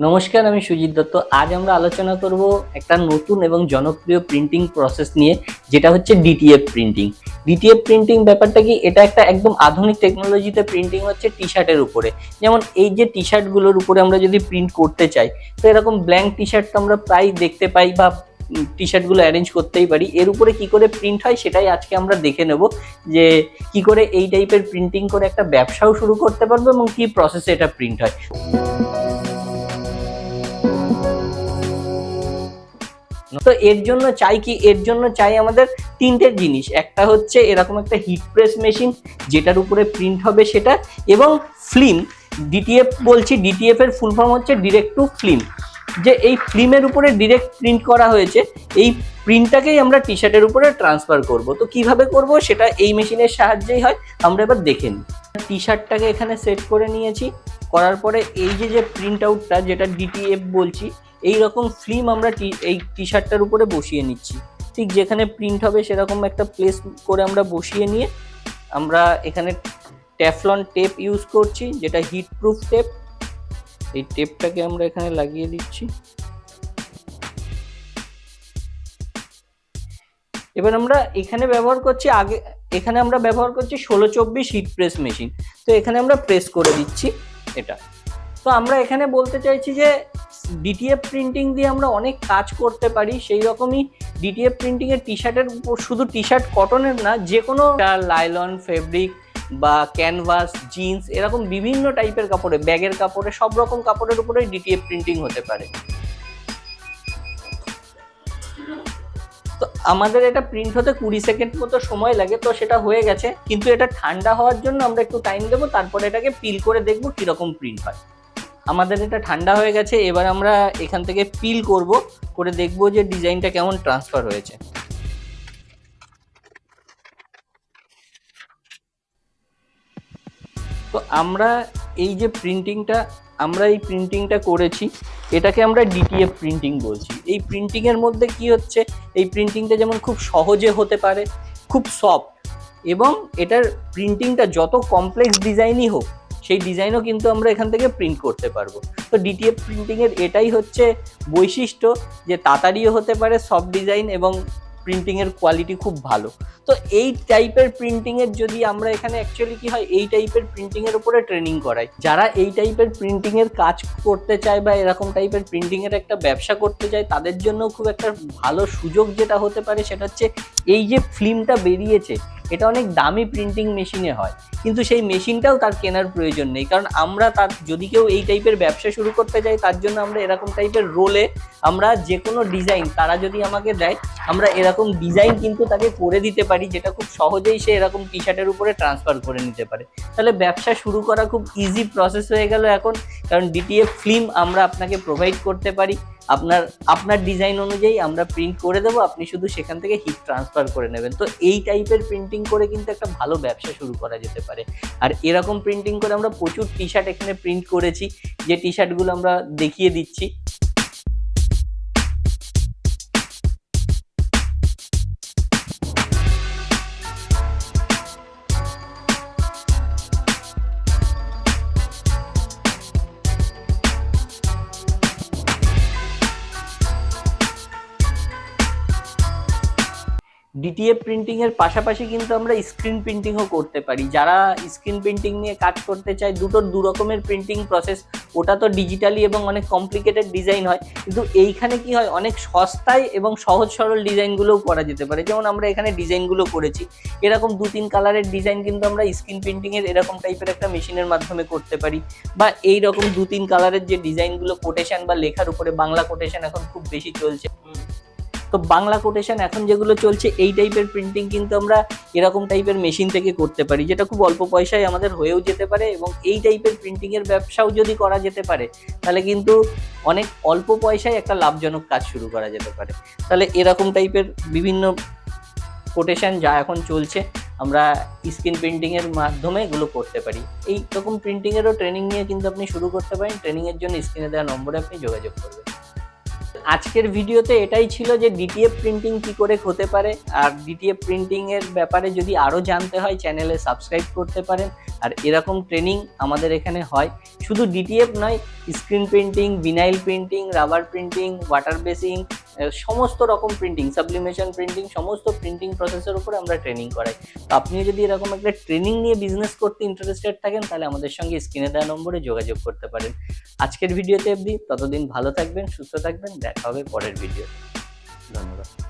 নমস্কার, আমি সুজিত দত্ত। আজ আমরা আলোচনা করব একটা নতুন এবং জনপ্রিয় প্রিন্টিং প্রসেস নিয়ে, যেটা হচ্ছে ডিটিএফ প্রিন্টিং ডিটিএফ প্রিন্টিং ব্যাপারটা কি? এটা একটা একদম আধুনিক টেকনোলজিতে প্রিন্টিং হচ্ছে টি শার্টের উপরে। যেমন এই যে টি শার্টগুলোর উপরে আমরা যদি প্রিন্ট করতে চাই, তো এরকম ব্ল্যাঙ্ক টি শার্ট তো আমরা প্রায় দেখতে পাই বা টি শার্টগুলো অ্যারেঞ্জ করতেই পারি। এর উপরে কি করে প্রিন্ট হয় সেটাই আজকে আমরা দেখে নেব যে, কি করে এই টাইপের প্রিন্টিং করে একটা ব্যবসাও শুরু করতে পারব এবং কি প্রসেসে এটা প্রিন্ট হয়। তো এর জন্য চাই কি? এর জন্য চাই আমাদের তিনটে জিনিস। একটা হচ্ছে এরকম একটা হিট প্রেস মেশিন যেটার উপরে প্রিন্ট হবে সেটা, এবং ফিল্ম ডিটিএফ বলছি ডিটিএফ এর ফুল ফর্ম হচ্ছে ডিরেক্ট টু ফিল্ম যে এই ফিল্মের উপরে ডিরেক্ট প্রিন্ট করা হয়েছে, এই প্রিন্টটাকেই আমরা টি শার্টের উপরে ট্রান্সফার করব। তো কীভাবে করব? সেটা এই মেশিনের সাহায্যেই হয়। আমরা এবার দেখে নিই। টি শার্টটাকে এখানে সেট করে নিয়েছি। করার পরে এই যে যে প্রিন্ট আউটটা যেটা ডিটিএফ বলছি এই রকম ফিল্ম আমরা এই টি শার্টটার উপরে বসিয়ে নিচ্ছি। ঠিক যেখানে প্রিন্ট হবে সেরকম একটা প্লেস করে আমরা বসিয়ে নিয়ে আমরা এখানে ট্যাফলন টেপ ইউজ করছি, যেটা হিট প্রুফ টেপ এই টেপটাকে আমরা এখানে লাগিয়ে দিচ্ছি। এবার আমরা এখানে ব্যবহার করছি আগে, এখানে আমরা ব্যবহার করছি ষোলো চব্বিশ হিট প্রেস মেশিন তো এখানে আমরা প্রেস করে দিচ্ছি। এটা। তো আমরা এখানে বলতে চাইছি যে ডিটিএফ প্রিন্টিং দিয়ে আমরা অনেক কাজ করতে পারি, সেই রকমই ডিটিএফ প্রিন্টিংয়ের টি শার্টের শুধু টি শার্ট কটনের না যে কোনো লাইলন ফেব্রিক বা ক্যানভাস জিন্স এরকম বিভিন্ন টাইপের কাপড়ে, ব্যাগের কাপড়ে, সব রকম কাপড়ের উপরেই ডিটিএফ প্রিন্টিং হতে পারে। আমাদের এটা প্রিন্ট হতে কুড়ি সেকেন্ড মতো সময় লাগে, তো সেটা হয়ে গেছে। কিন্তু এটা ঠান্ডা হওয়ার জন্য আমরা একটু টাইম দেবো, তারপরে এটাকে পিল করে দেখব কীরকম প্রিন্ট হয়। আমাদের এটা ঠান্ডা হয়ে গেছে, এবার আমরা এখান থেকে পিল করব, করে দেখব যে ডিজাইনটা কেমন ট্রান্সফার হয়েছে। তো আমরা এই যে প্রিন্টিংটা আমরা এই প্রিন্টিংটা করেছি, এটাকে আমরা ডিটিএফ প্রিন্টিং বলছি। এই প্রিন্টিংয়ের মধ্যে কি হচ্ছে? এই প্রিন্টিংটা যেমন খুব সহজে হতে পারে, খুব সফট এবং এটার প্রিন্টিংটা যত কমপ্লেক্স ডিজাইনই হোক, সেই ডিজাইনও কিন্তু আমরা এখান থেকে প্রিন্ট করতে পারব। তো ডিটিএফ প্রিন্টিংয়ের এটাই হচ্ছে বৈশিষ্ট্য যে তাড়াতাড়িও হতে পারে সফট ডিজাইন এবং প্রিন্টিং এর কোয়ালিটি খুব ভালো। তো এই টাইপের প্রিন্টিং এর যদি আমরা এখানে অ্যাকচুয়ালি কি হয়, এই টাইপের প্রিন্টিং এর উপরে ট্রেনিং করাই। যারা এই টাইপের প্রিন্টিং এর কাজ করতে চায় বা এরকম টাইপের প্রিন্টিং এর একটা ব্যবসা করতে চায়, তাদের জন্য খুব একটা ভালো সুযোগ যেটা হতে পারে সেটা হচ্ছে, এই যে ফিল্মটা বেরিয়েছে এটা অনেক দামি প্রিন্টিং মেশিনে হয়। কিন্তু সেই মেশিনটাও তার কেনার প্রয়োজন নেই। কারণ আমরা তার, যদি কেউ এই টাইপের ব্যবসা শুরু করতে চাই তার জন্য আমরা এরকম টাইপের রোলে আমরা যে কোনো ডিজাইন তারা যদি আমাকে দেয়, আমরা এরকম ডিজাইন কিন্তু তাকে করে দিতে পারি, যেটা খুব সহজেই সে এরকম টি শার্টের উপরে ট্রান্সফার করে নিতে পারে। তাহলে ব্যবসা শুরু করা খুব ইজি প্রসেস হয়ে গেল এখন। কারণ ডিটিএফ ফিল্ম আমরা আপনাকে প্রোভাইড করতে পারি। আপনার আপনার ডিজাইন অনুযায়ী আমরা প্রিন্ট করে দেবো, আপনি শুধু সেখান থেকে হিট ট্রান্সফার করে নেবেন। তো এই টাইপের প্রিন্টিং করে কিন্তু একটা ভালো ব্যবসা শুরু করা যেতে পারে। আর এরকম প্রিন্টিং করে আমরা প্রচুর টি শার্ট এখানে প্রিন্ট করেছি, যে টি শার্টগুলো আমরা দেখিয়ে দিচ্ছি। ডিটিএফ প্রিন্টিং এর পাশাপাশি কিন্তু আমরা স্ক্রিন প্রিন্টিংও করতে পারি। যারা স্ক্রিন প্রিন্টিং নিয়ে কাজ করতে চায়, দুটোর দু রকমের প্রিন্টিং প্রসেস ওটা তো ডিজিটালি এবং অনেক কমপ্লিকেটেড ডিজাইন হয়। কিন্তু এইখানে কি হয়, অনেক সস্তায় এবং সহজ সরল ডিজাইনগুলোও করা যেতে পারে। যেমন আমরা এখানে ডিজাইনগুলো করেছি। এরকম দু তিন কালারের ডিজাইন কিন্তু আমরা স্ক্রিন প্রিন্টিং এর এরকম টাইপের একটা মেশিনের মাধ্যমে করতে পারি। বা এই রকম দু তিন কালারের যে ডিজাইনগুলো কোটেশন বা লেখার উপরে বাংলা কোটেশন এখন খুব বেশি চলছে। তো বাংলা কোটেশন এখন যেগুলো চলছে, এই টাইপের প্রিন্টিং কিন্তু আমরা এরকম টাইপের মেশিন থেকে করতে পারি, যেটা খুব অল্প পয়সায় আমাদের হয়েও যেতে পারে এবং এই টাইপের প্রিন্টিংয়ের ব্যবসাও যদি করা যেতে পারে, তাহলে কিন্তু অনেক অল্প পয়সায় একটা লাভজনক কাজ শুরু করা যেতে পারে। তাহলে এরকম টাইপের বিভিন্ন কোটেশন যা এখন চলছে, আমরা স্ক্রিন প্রিন্টিংয়ের মাধ্যমে এগুলো করতে পারি। এই রকম প্রিন্টিং এরও ট্রেনিং নিয়ে কিন্তু আপনি শুরু করতে পারেন ট্রেনিংয়ের জন্য স্ক্রিনে দেওয়া নম্বরে আপনি যোগাযোগ করবেন। আজকের ভিডিওতে এটাই ছিল যে ডিটিএফ প্রিন্টিং কি করে হতে পারে। আর ডিটিএফ প্রিন্টিং এর ব্যাপারে যদি আরও জানতে হয় চ্যানেলে সাবস্ক্রাইব করতে পারেন। আর এরকম ট্রেনিং আমাদের এখানে হয়। শুধু ডিটিএফ নয় screen printing vinyl printing rubber printing water basing সমস্ত রকম প্রিন্টিং সাবলিমেশন প্রিন্টিং সমস্ত প্রিন্টিং প্রসেসের উপরে আমরা ট্রেনিং করাই। তো আপনি যদি এরকম একটা ট্রেনিং নিয়ে বিজনেস করতে ইন্টারেস্টেড থাকেন, তাহলে আমাদের সঙ্গে স্ক্রিনে দেওয়া নম্বরে যোগাযোগ করতে পারেন। আজকের ভিডিওতে অবধি ততদিন ভালো থাকবেন, সুস্থ থাকবেন, দেখা হবে পরের ভিডিও ধন্যবাদ।